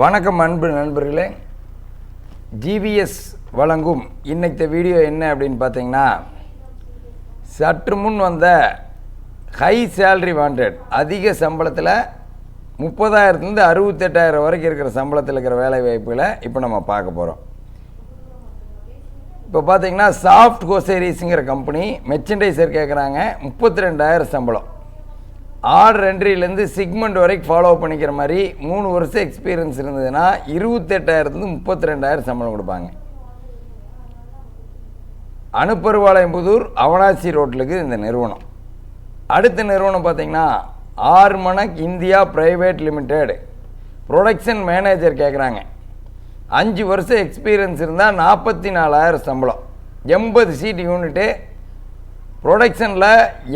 வணக்கம் அன்பு நண்பர்களே. ஜிவிஎஸ் வழங்கும் இன்னைக்கு வீடியோ என்ன அப்படின்னு பார்த்தீங்கன்னா சற்று முன் வந்த ஹை சேல்ரி வாண்டட் அதிக சம்பளத்தில் முப்பதாயிரத்துலேருந்து அறுபத்தெட்டாயிரம் வரைக்கும் இருக்கிற சம்பளத்தில் இருக்கிற வேலை வாய்ப்புகளை இப்போ நம்ம பார்க்க போகிறோம் இப்போ பார்த்தீங்கன்னா சாஃப்ட் கோசேரிஸுங்கிற கம்பெனி மெர்ச்சன்டைசர் கேட்குறாங்க முப்பத்தி ரெண்டாயிரம் சம்பளம். ஆர்டர் என்ட்ரிலேருந்து சிக்மெண்ட் வரைக்கும் ஃபாலோ பண்ணிக்கிற மாதிரி மூணு வருஷம் எக்ஸ்பீரியன்ஸ் இருந்ததுன்னா இருபத்தெட்டாயிரத்துலேருந்து முப்பத்தி ரெண்டாயிரம் சம்பளம் கொடுப்பாங்க. அனுப்பருவாளையம்புதூர் அவனாசி ரோட்டிலுக்கு இந்த நிறுவனம். அடுத்த நிறுவனம் பார்த்தீங்கன்னா ஆர்மனக் India private limited production manager கேட்குறாங்க அஞ்சு வருஷம் எக்ஸ்பீரியன்ஸ் இருந்தால் நாற்பத்தி நாலாயிரம் சம்பளம். எண்பது சீட் யூனிட்டு ப்ரொடக்ஷனில்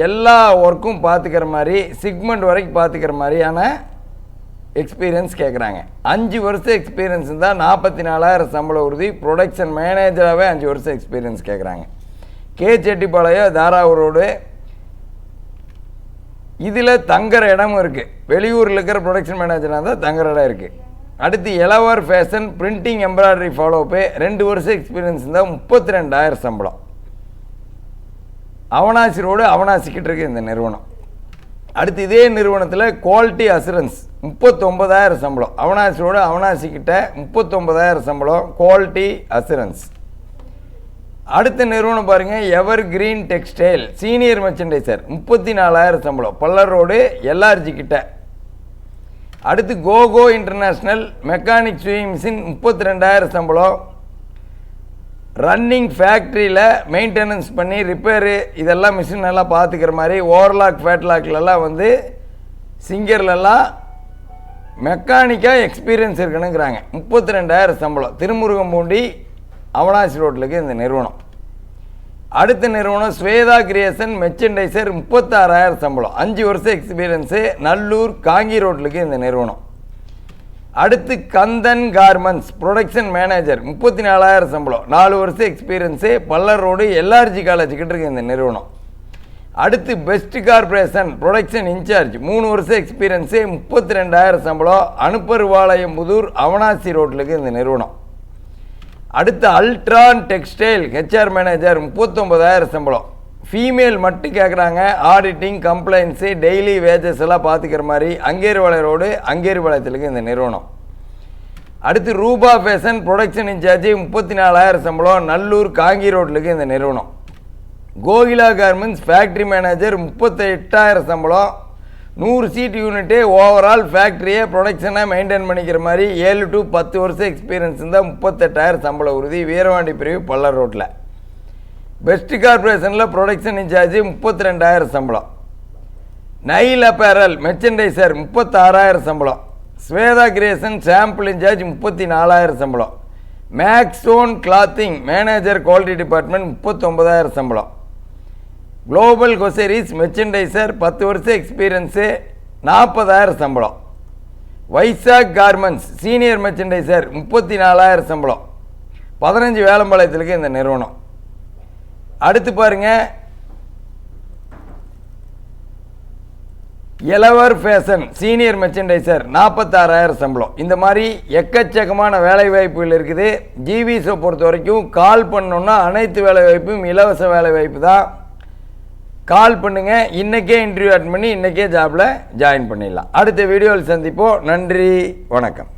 எல்லா ஒர்க்கும் பார்த்துக்கிற மாதிரி சிக்மெண்ட் வரைக்கும் பார்த்துக்கிற மாதிரியான எக்ஸ்பீரியன்ஸ் கேட்குறாங்க அஞ்சு வருஷம் எக்ஸ்பீரியன்ஸ் இருந்தால் நாற்பத்தி நாலாயிரம் சம்பள உறுதி ப்ரொடக்ஷன் மேனேஜராகவே அஞ்சு வருஷம் எக்ஸ்பீரியன்ஸ் கேட்குறாங்க கே. செட்டிப்பாளையம் தாராவூர் ரோடு இதில் தங்குற இடமும் இருக்குது வெளியூரில் இருக்கிற ப்ரொடக்ஷன் மேனேஜராக இருந்தால் தங்குற இடம் இருக்குது அடுத்து எலவர் ஃபேஷன் பிரிண்டிங் எம்ப்ராய்டரி ஃபாலோப்பு ரெண்டு வருஷம் எக்ஸ்பீரியன்ஸ் இருந்தால் முப்பத்தி ரெண்டாயிரம் சம்பளம். அவனாசி ரோடு அவனாசிக்கிட்டு இருக்கு இந்த நிறுவனம். அடுத்து இதே நிறுவனத்தில் குவாலிட்டி அசுரன்ஸ் முப்பத்தொம்பதாயிரம் சம்பளம். அவனாசி ரோடு அவனாசிக்கிட்ட முப்பத்தொம்பதாயிரம் சம்பளம் குவாலிட்டி அசுரன்ஸ் அடுத்த நிறுவனம் பாருங்கள் ever green textile senior merchandiser முப்பத்தி நாலாயிரம் சம்பளம் பல்லர் ரோடு எல்ஆர்ஜி கிட்ட. அடுத்து Coco international mechanic sewing machine முப்பத்தி ரெண்டாயிரம் சம்பளம். ரன்னிங் ஃபேக்ட்ரியில் மெயின்டெனன்ஸ் பண்ணி ரிப்பேரு இதெல்லாம் மிஷின் எல்லாம் பார்த்துக்கிற மாதிரி ஓவர்லாக் ஃபேட்லாக்லலாம் வந்து சிங்கர்லலாம் மெக்கானிக்காக எக்ஸ்பீரியன்ஸ் இருக்கணுங்கிறாங்க. முப்பத்தி ரெண்டாயிரம் சம்பளம் திருமுருகம்பூண்டி அவனாசி ரோட்டிலுக்கு இந்த நிறுவனம். அடுத்த நிறுவனம் ஸ்வேதா கிரியேஷன் மெர்ச்சன்டைசர் முப்பத்தாறாயிரம் சம்பளம். அஞ்சு வருஷம் எக்ஸ்பீரியன்ஸு நல்லூர் காங்கி ரோட்டிலுக்கு இந்த நிறுவனம். அடுத்து கந்தன் கார்மெண்ட்ஸ் ப்ரொடக்ஷன் மேனேஜர் முப்பத்தி நாலாயிரம் சம்பளம். நாலு வருஷம் எக்ஸ்பீரியன்ஸு பல்லர் ரோடு எல்ஆர்ஜி காலேஜ் கிட்ட இருக்கு இந்த நிறுவனம். அடுத்து பெஸ்ட் கார்பரேஷன் ப்ரொடக்ஷன் இன்சார்ஜ் மூணு வருஷம் எக்ஸ்பீரியன்ஸு முப்பத்தி ரெண்டாயிரம் சம்பளம் அனுப்பருவாளையம் புதூர் அவனாசி ரோட்லுக்கு இந்த நிறுவனம். அடுத்து Ultron textile H R manager முப்பத்தொம்பதாயிரம் சம்பளம். ஃபீமேல் மட்டும் கேட்குறாங்க ஆடிட்டிங் கம்ப்ளைண்ட்ஸு டெய்லி வேஜஸ் எல்லாம் பார்த்துக்கிற மாதிரி அங்கேரிவாளைய ரோடு அங்கேரிவாளையத்துக்கு இந்த நிறுவனம். அடுத்து ரூபா ஃபேஷன் ப்ரொடக்ஷன் இன்சார்ஜ் முப்பத்தி நாலாயிரம் சம்பளம் நல்லூர் காங்கி ரோட்லுக்கு இந்த நிறுவனம். கோகிலா கார்மெண்ட்ஸ் ஃபேக்ட்ரி மேனேஜர் முப்பத்தெட்டாயிரம் சம்பளம். நூறு சீட் யூனிட்டு ஓவரால் ஃபேக்ட்ரியை ப்ரொடக்ஷனை மெயின்டைன் பண்ணிக்கிற மாதிரி ஏழு டு பத்து வருஷம் எக்ஸ்பீரியன்ஸ் இருந்தால் முப்பத்தெட்டாயிரம் சம்பள உறுதி வீரவாண்டி பிரிவு பல்லர் ரோட்டில் பெஸ்ட் கார்பரேஷனில் ப்ரொடக்ஷன் இன்சார்ஜ் முப்பத்தி ரெண்டாயிரம் சம்பளம். நைல் அப்பேரல் மெர்ச்சன்டைசர் முப்பத்தாறாயிரம் சம்பளம். ஸ்வேதா கிரியேஷன் சாம்பிள் இன்சார்ஜ் முப்பத்தி நாலாயிரம் சம்பளம். Maxon clothing manager quality department முப்பத்தொம்பதாயிரம் சம்பளம். குளோபல் கொசேரிஸ் மெர்ச்சன்டைசர் பத்து வருஷம் எக்ஸ்பீரியன்ஸு நாற்பதாயிரம் சம்பளம். வைசாக் கார்மெண்ட்ஸ் சீனியர் மெர்ச்சன்டைசர் முப்பத்தி நாலாயிரம் சம்பளம். பதினஞ்சு வேலம்பாளையத்திற்கு இந்த நிறுவனம். அடுத்து பாருங்க. எலவர் ஃபேஷன் சீனியர் மெர்ச்சன்டைசர் நாற்பத்தாறாயிரம் சம்பளம். இந்த மாதிரி எக்கச்சக்கமான வேலை வாய்ப்புகள் இருக்குது ஜிவிஸை பொறுத்த வரைக்கும் கால் பண்ணோன்னா அனைத்து வேலை வாய்ப்பும் இலவச வேலை வாய்ப்பு தான். கால் பண்ணுங்கள் இன்றைக்கே இன்டர்வியூ அட்டன் பண்ணி இன்றைக்கே ஜாபில் ஜாயின் பண்ணிடலாம். அடுத்த வீடியோவில் சந்திப்போம். நன்றி. வணக்கம்.